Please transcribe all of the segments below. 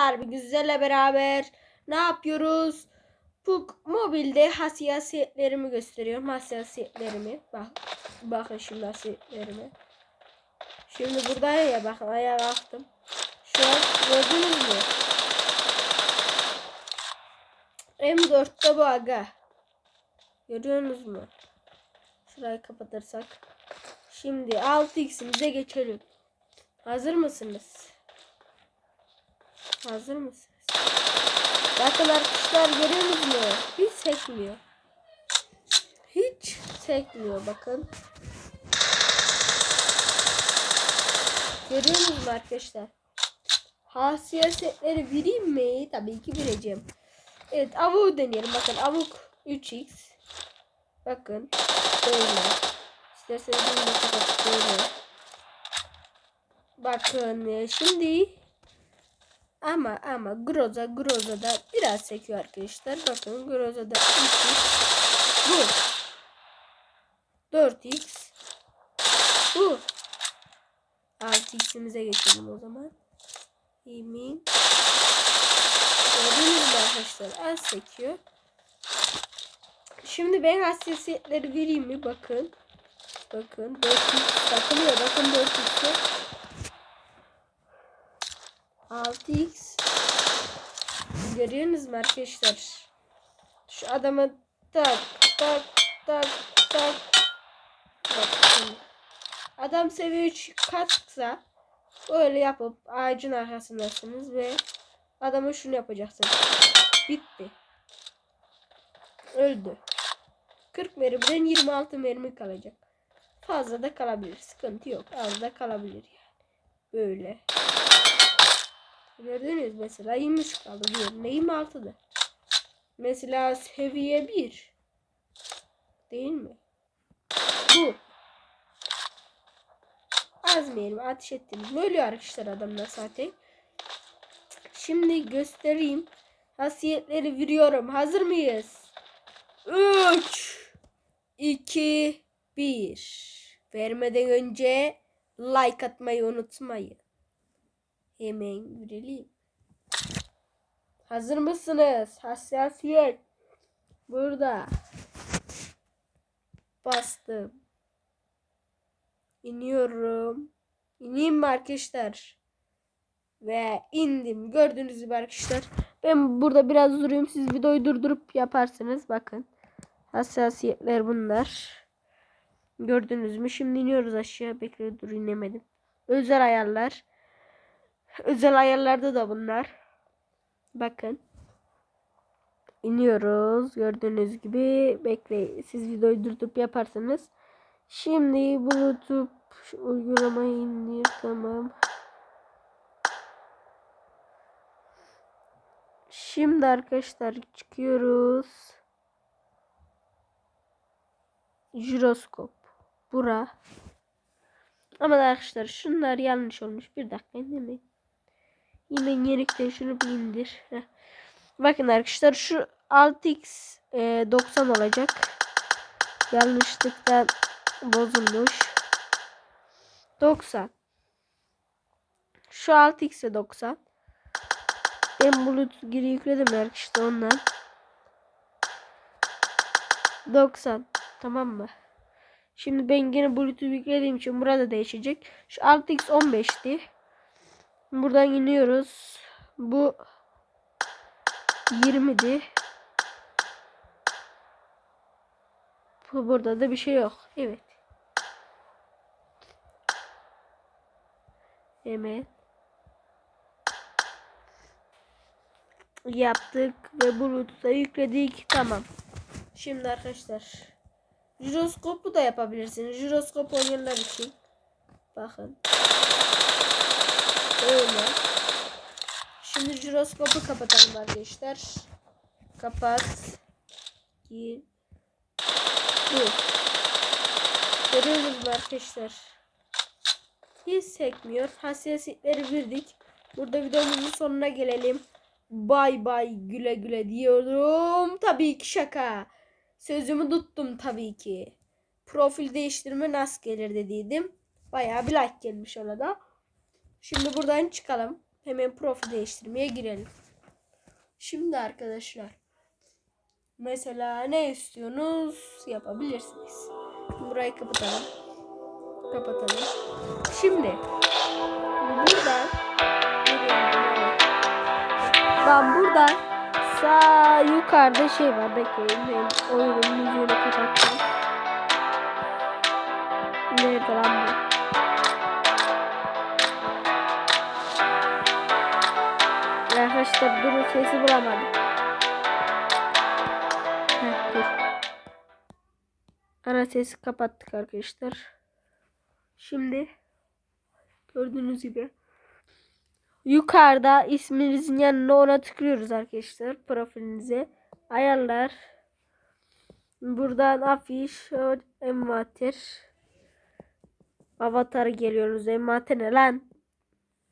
bugün sizlerle beraber ne yapıyoruz? Bu mobilde hassasiyetlerimi gösteriyorum. Hassasiyetlerimi. Bak bakın şimdi hassasiyetlerimi. Şimdi buradayım ya bakın ayağa kalktım. Şu an gördünüz mü? M4'te bu aga. Görüyorsunuz mu? Şurayı kapatırsak. Şimdi 6x'imize geçelim. Hazır mısınız? Hazır mısınız? Bakın arkadaşlar görüyor musunuz? Hiç sekmiyor. Hiç sekmiyor bakın. Görüyor musunuz arkadaşlar? Hassasiyetleri vereyim mi? Tabii ki vereceğim. Evet avuğu deneyelim. Bakın avuk 3x. Bakın. Böyle. İsterseniz bunu da böyle. Bakın şimdi ama ama Groza Groza da biraz sekiyor arkadaşlar. Bakın Groza da 3x. Bu. 4x. Bu. 6x'imize geçelim o zaman. Emin. Gördüğünüz gibi arkadaşlar az sekiyor. Şimdi ben hassasiyetleri vereyim mi? Bakın. Bakın 4x takılıyor. Bakın 4x'e. 6x. Görüyorsunuz mu arkadaşlar? Şu adama tak tak tak tak. Bakın. Adam seviye 3 katsa böyle yapıp ağacın arkasındasınız ve adama şunu yapacaksınız. Bitti. Öldü. 40 mermiden 26 mermi kalacak. Fazla da kalabilir. Sıkıntı yok. Az da kalabilir yani. Böyle. Gördünüz mesela 23 kaldı. Diğerine 26'dı. Mesela seviye 1. Değil mi? Bu. Az mermi ateş ettiniz. Böyle arkadaşlar adamlar zaten. Şimdi göstereyim. Hasiyetleri veriyorum. Hazır mıyız? 3 2 1 Vermeden önce like atmayı unutmayın. Hemen görelim. Hazır mısınız? Hassasiyet. Burada. Bastım. İniyorum. İneyim mi arkadaşlar? Ve indim. Gördüğünüz gibi arkadaşlar. Ben burada biraz durayım. Siz videoyu durdurup yaparsınız. Bakın. Hassasiyetler bunlar. Gördünüz mü? Şimdi iniyoruz aşağı. Bekle dur inemedim. Özel ayarlar. Özel ayarlarda da bunlar. Bakın. İniyoruz. Gördüğünüz gibi. Bekle. Siz videoyu durdurup yaparsınız. Şimdi bluetooth uygulamayı indir. Tamam. Şimdi arkadaşlar çıkıyoruz. Jiroskop. Bura. Ama arkadaşlar şunlar yanlış olmuş. Bir dakika dinlemeyin. Yine yenikten şunu bir indir. Bakın arkadaşlar şu 6x e, 90 olacak. Yanlışlıkla bozulmuş. 90. Şu 6x'e 90. Ben bluetooth geri yükledim arkadaşlar ondan. 90. Tamam mı? Şimdi ben yine bluetooth yüklediğim için burada değişecek. Şu 6x 15'ti. Buradan iniyoruz. Bu 20'di. Bu burada da bir şey yok. Evet. Evet. Yaptık ve Bluetooth'a yükledik. Tamam. Şimdi arkadaşlar jiroskopu da yapabilirsiniz. Jiroskop oynayanlar için. Bakın. Öyle. Şimdi jiroskopu kapatalım arkadaşlar. Kapat. Gir. Dur. Görüyorsunuz mu arkadaşlar? Hiç sekmiyor. Hassasiyetleri verdik. Burada videomuzun sonuna gelelim. Bay bay güle güle diyorum. Tabii ki şaka. Sözümü tuttum tabii ki. Profil değiştirme nasıl gelir dediydim. Bayağı bir like gelmiş ona da. Şimdi buradan çıkalım. hemen profil değiştirmeye girelim. Şimdi arkadaşlar mesela ne istiyorsunuz yapabilirsiniz. Burayı kapatalım. Kapatalım. Şimdi buradan ben burada sağ yukarıda şey var. Bekleyin ben oyunun müziğini kapatacağım. Nerede lan bu? Arkadaşlar durun sesi bulamadım. Heh. Ana sesi kapattık arkadaşlar. Şimdi gördüğünüz gibi yukarıda isminizin yanına ona tıklıyoruz arkadaşlar profilinize. Ayarlar. Buradan afiş, envanter. Avatar'a geliyoruz. Envanter ne lan?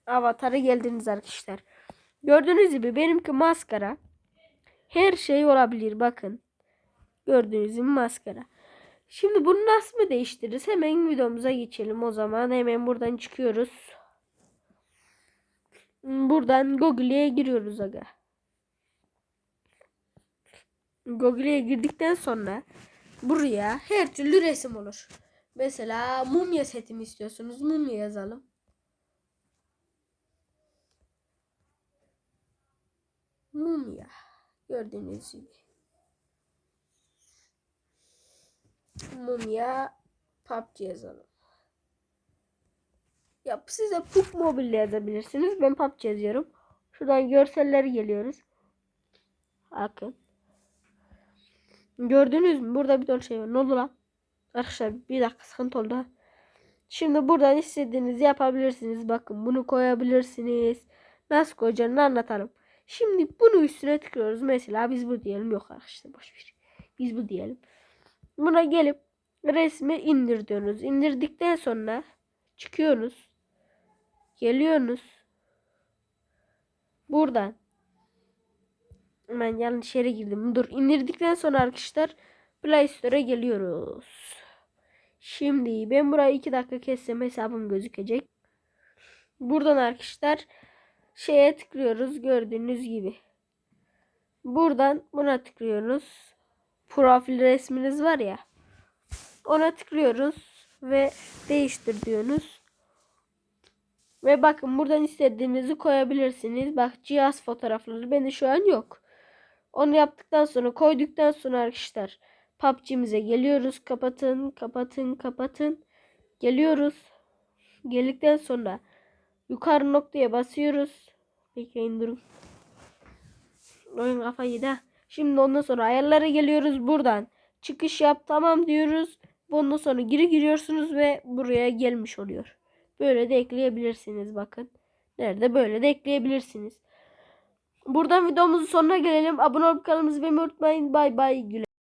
Avatar'a geldiniz arkadaşlar. Gördüğünüz gibi benimki maskara. Her şey olabilir bakın. Gördüğünüz gibi maskara. Şimdi bunu nasıl mı değiştiririz? Hemen videomuza geçelim o zaman. Hemen buradan çıkıyoruz. Buradan Google'ye giriyoruz aga. Google'ye girdikten sonra buraya her türlü resim olur. Mesela mumya setimi istiyorsunuz. Mumya yazalım. Mumya. Gördüğünüz gibi. Mumya PUBG yazalım. Ya size PUBG Mobile yazabilirsiniz. Ben PUBG yazıyorum. Şuradan görselleri geliyoruz. Bakın. Gördünüz mü? Burada bir ton şey var. Ne oldu lan? Arkadaşlar bir dakika sıkıntı oldu. Şimdi buradan istediğinizi yapabilirsiniz. Bakın bunu koyabilirsiniz. Nasıl koyacağını anlatalım. Şimdi bunu üstüne tıklıyoruz. Mesela biz bu diyelim. Yok arkadaşlar boş ver. Biz bu diyelim. Buna gelip resmi indir diyorsunuz. İndirdikten sonra çıkıyorsunuz. Geliyorsunuz. Buradan. Ben yanlış yere girdim. Dur indirdikten sonra arkadaşlar Play Store'a geliyoruz. Şimdi ben burayı 2 dakika kessem hesabım gözükecek. Buradan arkadaşlar şeye tıklıyoruz gördüğünüz gibi. Buradan buna tıklıyoruz. Profil resminiz var ya. Ona tıklıyoruz ve değiştir diyorsunuz. Ve bakın buradan istediğinizi koyabilirsiniz. Bak cihaz fotoğrafları bende şu an yok. Onu yaptıktan sonra koyduktan sonra arkadaşlar PUBG'mize geliyoruz. Kapatın, kapatın, kapatın. Geliyoruz. Geldikten sonra yukarı noktaya basıyoruz. Bekleyin durun. Oyun kafayı da. Şimdi ondan sonra ayarlara geliyoruz buradan. Çıkış yap tamam diyoruz. Ondan sonra geri giriyorsunuz ve buraya gelmiş oluyor. Böyle de ekleyebilirsiniz bakın. Nerede böyle de ekleyebilirsiniz. Buradan videomuzun sonuna gelelim. Abone olup kanalımızı beğenmeyi unutmayın. Bay bay güle.